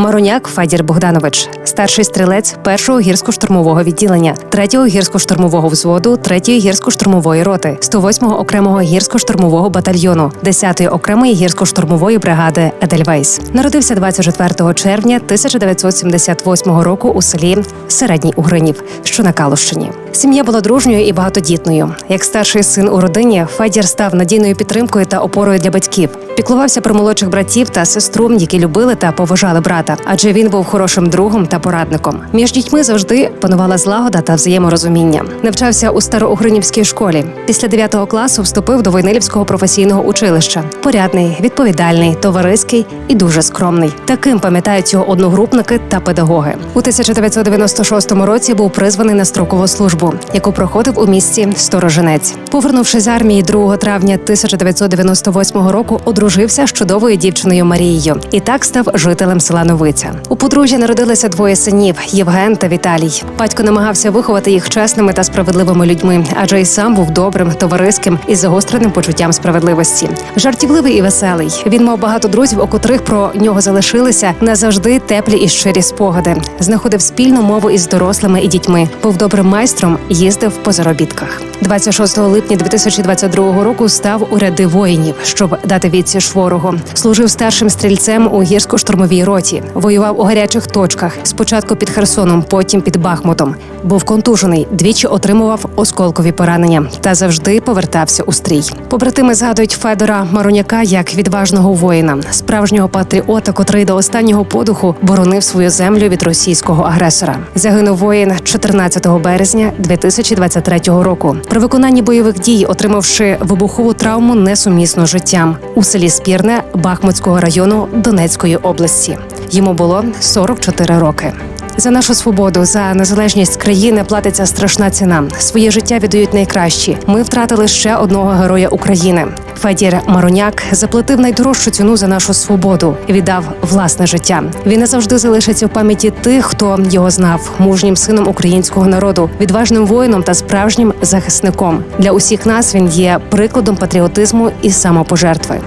Маруняк Федір Богданович, старший стрілець першого гірсько-штурмового відділення, третього гірсько-штурмового взводу, третьої гірсько-штурмової роти, 108-го окремого гірсько-штурмового батальйону, 10-ї окремої гірсько-штурмової бригади Едельвейс. Народився 24 червня 1978 року у селі Середній Угринів, що на Калущині. Сім'я була дружньою і багатодітною. Як старший син у родині, Федір став надійною підтримкою та опорою для батьків. Піклувався про молодших братів та сестру, які любили та поважали брата, адже він був хорошим другом та порадником. Між дітьми завжди панувала злагода та взаєморозуміння. Навчався у староугринівській школі. Після 9 класу вступив до Войнилівського професійного училища. Порядний, відповідальний, товариський і дуже скромний. Таким пам'ятають його одногрупники та педагоги. У 1996 році був призваний на строкову службу, яку проходив у місті Сторожинець. Повернувшись з армії 2 травня 1998 року, одружився з чудовою дівчиною Марією і так став жителем села Новиця. У подружжя народилися двоє синів Євген та Віталій. Батько намагався виховати їх чесними та справедливими людьми, адже й сам був добрим, товариським і загостреним почуттям справедливості. Жартівливий і веселий. Він мав багато друзів, у котрих про нього залишилися назавжди теплі і щирі спогади. Знаходив спільну мову із дорослими і дітьми. Був добрим майстром, їздив по заробітках. 26 липня 2022 року став у ряди воїнів, щоб дати відсіч ворогу. Служив старшим стрільцем у гірсько-штурмовій роті. Воював у гарячих точках. Спочатку під Херсоном, потім під Бахмутом. Був контужений, двічі отримував осколкові поранення та завжди повертався у стрій. Побратими згадують Федора Маруняка як відважного воїна, справжнього патріота, котрий до останнього подуху боронив свою землю від російського агресора. Загинув воїн 14 березня 2023 року. При виконанні бойових дій, отримавши вибухову травму несумісну життям у селі Спірне Бахмутського району Донецької області. Йому було 44 роки. За нашу свободу, за незалежність країни платиться страшна ціна. Своє життя віддають найкращі. Ми втратили ще одного героя України. Федір Маруняк заплатив найдорожчу ціну за нашу свободу. Віддав власне життя. Він назавжди залишиться в пам'яті тих, хто його знав, мужнім сином українського народу, відважним воїном та справжнім захисником. Для усіх нас він є прикладом патріотизму і самопожертви.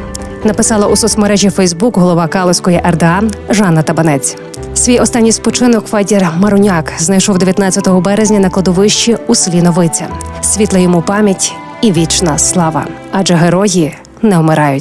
Написала у соцмережі Фейсбук голова Калузької РДА Жанна Табанець. Свій останній спочинок Федір Маруняк знайшов 19 березня на кладовищі у селі Новиця. Світла йому пам'ять і вічна слава, адже герої не вмирають.